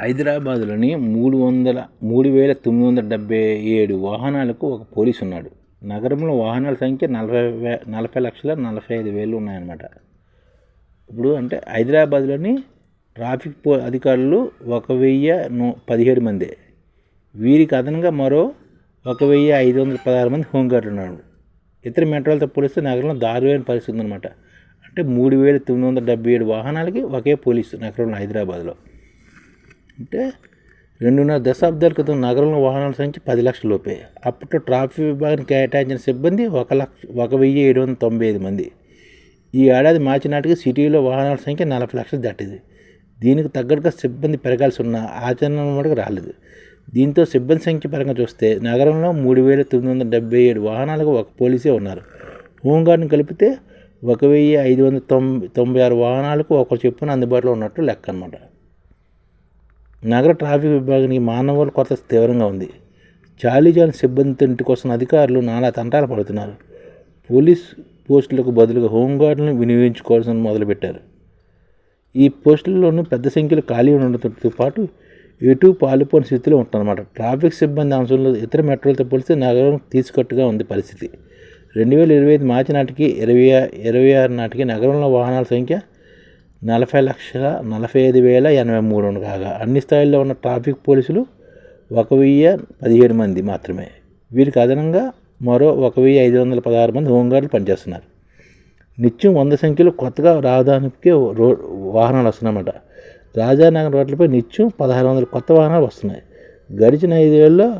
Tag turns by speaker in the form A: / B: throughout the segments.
A: హైదరాబాద్లోని మూడు వందల మూడు వేల తొమ్మిది వందల డెబ్బై ఏడు వాహనాలకు ఒక పోలీసు ఉన్నాడు. నగరంలో వాహనాల సంఖ్య నలభై వే నలభై లక్షల నలభై ఐదు వేలు ఉన్నాయన్నమాట. ఇప్పుడు అంటే హైదరాబాద్లోని ట్రాఫిక్ పో అధికారులు ఒక వెయ్యి నూ పదిహేడు మంది. వీరికి అదనంగా మరో ఒక వెయ్యి ఐదు వందల పదహారు మంది హోంగార్డులు ఉన్నారు. ఇతర మెట్రోలతో పోలిస్తే నగరంలో దారుణమైన పరిస్థితి ఉందన్నమాట. అంటే మూడు వేల తొమ్మిది వందల డెబ్బై ఏడు వాహనాలకి ఒకే పోలీసు నగరంలో హైదరాబాద్లో. అంటే రెండున్నర దశాబ్దాల క్రితం నగరంలో వాహనాల సంఖ్య పది లక్షల లోపే. అప్పట్లో ట్రాఫిక్ విభాగానికి కేటాయించిన సిబ్బంది ఒక లక్ష ఒక వెయ్యి ఏడు వందల తొంభై ఐదు మంది. ఈ ఏడాది మార్చి నాటికి సిటీలో వాహనాల సంఖ్య నలభై లక్షలు దాటింది. దీనికి తగ్గట్టుగా సిబ్బంది పెరగాల్సి ఉన్న ఆచరణ మటుకు రాలేదు. దీంతో సిబ్బంది సంఖ్య పరంగా చూస్తే నగరంలో మూడు వేల తొమ్మిది వందల డెబ్బై ఏడు వాహనాలకు ఒక పోలీసే ఉన్నారు. హోంగార్డుని కలిపితే ఒక వెయ్యి ఐదు వందల తొంభై తొంభై ఆరు వాహనాలకు ఒకరు చెప్పున అందుబాటులో ఉన్నట్టు లెక్క అనమాట నగర ట్రాఫిక్ విభాగానికి మానవుల కొరత తీవ్రంగా ఉంది. చాలీజాన్ సిబ్బంది ఇంటి కోసం అధికారులు నానా తంటాలు పడుతున్నారు. పోలీస్ పోస్టులకు బదులుగా హోంగార్డులను వినియోగించుకోవాల్సిన మొదలుపెట్టారు. ఈ పోస్టుల్లోనూ పెద్ద సంఖ్యలో ఖాళీ ఉండటంతో పాటు ఎటు పాలుపోని స్థితిలో ఉంటుందన్నమాట ట్రాఫిక్ సిబ్బంది అంశంలో ఇతర మెట్రోలతో పోలిస్తే నగరం తీసుకట్టుగా ఉంది పరిస్థితి. రెండు వేల ఇరవై ఐదు మార్చి నాటికి ఇరవై ఇరవై ఆరు నాటికి నగరంలో వాహనాల సంఖ్య నలభై లక్షల నలభై ఐదు వేల ఎనభై మూడు కాగా. అన్ని స్థాయిల్లో ఉన్న ట్రాఫిక్ పోలీసులు ఒక వెయ్యి పదిహేడు మంది మాత్రమే. వీరికి అదనంగా మరో ఒక వెయ్యి ఐదు వందల పదహారు మంది హోంగార్డులు పనిచేస్తున్నారు. నిత్యం వంద సంఖ్యలో కొత్తగా రావడానికి రో వాహనాలు వస్తున్నాయన్నమాట. రాజానగర్ రోడ్లపై నిత్యం పదహారు వందల కొత్త వాహనాలు వస్తున్నాయి. గడిచిన ఐదేళ్ళలో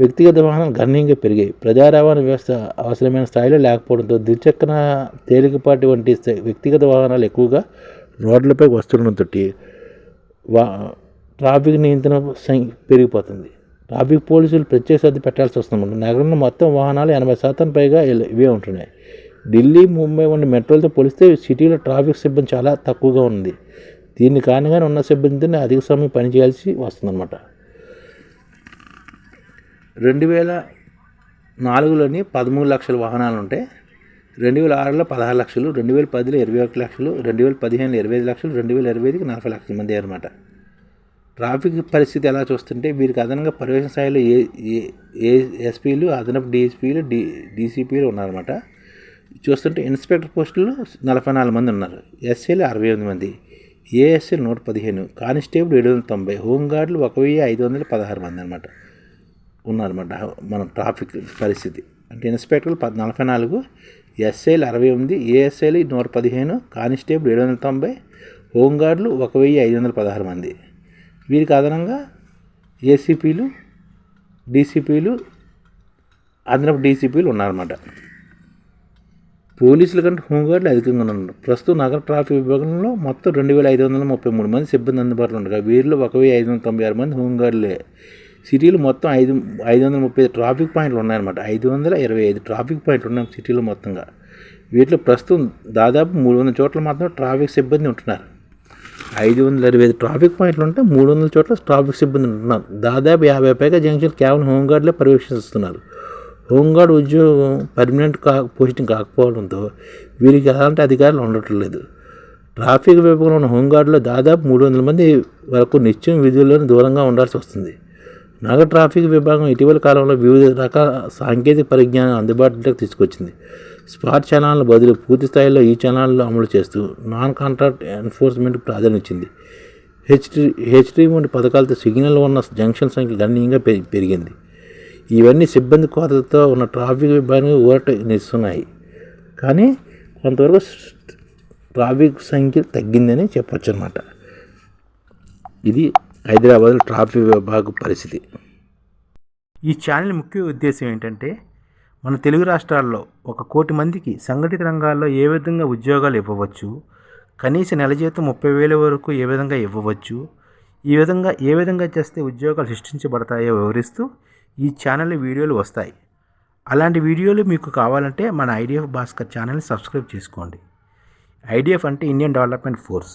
A: వ్యక్తిగత వాహనాలు గణనీయంగా పెరిగాయి. ప్రజా రవాణా వ్యవస్థ అవసరమైన స్థాయిలో లేకపోవడంతో ద్విచక్ర తేలికపాటి వంటి వ్యక్తిగత వాహనాలు ఎక్కువగా రోడ్లపై వస్తుండడంతో వా ట్రాఫిక్ నియంత్రణ సంఖ్య పెరిగిపోతుంది. ట్రాఫిక్ పోలీసులు ప్రత్యేక శ్రద్ధ పెట్టాల్సి వస్తుంది. నగరంలో మొత్తం వాహనాలు ఎనభై శాతం పైగా ఇవే ఉంటున్నాయి. ఢిల్లీ ముంబై వంటి మెట్రోలతో పోలిస్తే సిటీలో ట్రాఫిక్ సిబ్బంది చాలా తక్కువగా ఉంది. దీని కారణంగానే ఉన్న సిబ్బందిని అధిక సమయం పనిచేయాల్సి వస్తుందన్నమాట. రెండు వేల నాలుగులోని పదమూడు లక్షల వాహనాలు ఉంటాయి రెండు వేల ఆరులో పదహారు లక్షలు రెండు వేల పదిలో ఇరవై ఒకటి లక్షలు రెండు వేల పదిహేనులో ఇరవై ఐదు లక్షలు రెండు వేల ఇరవై ఐదుకి నలభై లక్షల మంది అనమాట ట్రాఫిక్ పరిస్థితి ఎలా చూస్తుంటే వీరికి అదనంగా పర్యవేక్షణ స్థాయిలో ఏ ఏ ఎస్పీలు అదనపు డీఎస్పీలు డి డీసీపీలు ఉన్నారన్నమాట. చూస్తుంటే ఇన్స్పెక్టర్ పోస్టులు నలభై నాలుగు మంది ఉన్నారు. ఎస్ఏలు అరవై ఎనిమిది మంది ఏఎస్ఏలు నూట పదిహేను కానిస్టేబుల్ ఏడు వందల తొంభై హోంగార్డులు ఒక వెయ్యి ఐదు వందల పదహారు మంది అనమాట ఉన్నారన్నమాట. మన ట్రాఫిక్ పరిస్థితి. అంటే ఇన్స్పెక్టర్లు పద్ నలభై నాలుగు ఎస్ఐలు అరవై ఎనిమిది ఏఎస్ఐలు నూట పదిహేను కానిస్టేబుల్ ఏడు వందల తొంభై హోంగార్డులు ఒక వెయ్యి ఐదు వందల పదహారు మంది. వీరికి అదనంగా ఏసీపీలు డీసీపీలు అదనపు డీసీపీలు ఉన్నారన్నమాట. పోలీసుల కంటే హోంగార్డులు అధికంగా ఉన్నారు. ప్రస్తుతం నగర ట్రాఫిక్ విభాగంలో మొత్తం రెండు వేల ఐదు వందల ముప్పై మూడు మంది సిబ్బంది అందుబాటులో ఉండగా వీరిలో ఒక వెయ్యి ఐదు వందల తొంభై ఆరు మంది హోంగార్డులే. సిటీలు మొత్తం ఐదు ఐదు వందల ముప్పై ఐదు ట్రాఫిక్ పాయింట్లు ఉన్నాయన్నమాట. ఐదు వందల ఇరవై ఐదు ట్రాఫిక్ పాయింట్లు ఉన్నాయి సిటీలో మొత్తంగా. వీటిలో ప్రస్తుతం దాదాపు మూడు వందల చోట్ల మాత్రం ట్రాఫిక్ సిబ్బంది ఉంటున్నారు. ఐదు వందల ఇరవై ఐదు ట్రాఫిక్ పాయింట్లు ఉంటే మూడు వందల చోట్ల ట్రాఫిక్ సిబ్బంది ఉంటున్నారు. దాదాపు యాభై పైగా జంక్షన్ కేవలం హోంగార్డులే పర్యవేక్షిస్తున్నారు. హోంగార్డ్ ఉద్యోగం పర్మనెంట్ కా పోస్టింగ్ కాకపోవడంతో వీరికి ఎలాంటి అధికారులు ఉండటం లేదు. ట్రాఫిక్ విభాగంలో ఉన్న హోంగార్డులో దాదాపు మూడు వందల మంది వరకు నిత్యం విధుల్లోని దూరంగా ఉండాల్సి వస్తుంది. నగర ట్రాఫిక్ విభాగం ఇటీవల కాలంలో వివిధ రకాల సాంకేతిక పరిజ్ఞానం అందుబాటులోకి తీసుకొచ్చింది. స్పాట్ ఛానళ్ళ బదులు పూర్తి స్థాయిలో ఈ ఛానళ్ళు అమలు చేస్తూ నాన్ కాంట్రాక్ట్ ఎన్ఫోర్స్మెంట్ ప్రాధాన్యత హెచ్టీ హెచ్డి హెచ్డి వంటి పథకాలతో సిగ్నల్ ఉన్న జంక్షన్ సంఖ్య గణనీయంగా పెరిగింది. ఇవన్నీ సిబ్బంది కొరతతో ఉన్న ట్రాఫిక్ విభాగానికి ఊరట నిస్తున్నాయి కానీ కొంతవరకు ట్రాఫిక్ సంఖ్య తగ్గిందని చెప్పొచ్చు అనమాట ఇది హైదరాబాద్ ట్రాఫిక్ విభాగ పరిస్థితి.
B: ఈ ఛానల్ ముఖ్య ఉద్దేశం ఏంటంటే మన తెలుగు రాష్ట్రాల్లో ఒక కోటి మందికి సంఘటిత రంగాల్లో ఏ విధంగా ఉద్యోగాలు ఇవ్వవచ్చు కనీస నెల జీతం ముప్పై వేల వరకు ఏ విధంగా ఇవ్వవచ్చు ఈ విధంగా ఏ విధంగా చేస్తే ఉద్యోగాలు సృష్టించబడతాయో వివరిస్తూ ఈ ఛానల్ వీడియోలు వస్తాయి. అలాంటి వీడియోలు మీకు కావాలంటే మన ఐడిఎఫ్ భాస్కర్ ఛానల్ని సబ్స్క్రైబ్ చేసుకోండి. ఐడిఎఫ్ అంటే ఇండియన్ డెవలప్మెంట్ ఫోర్స్.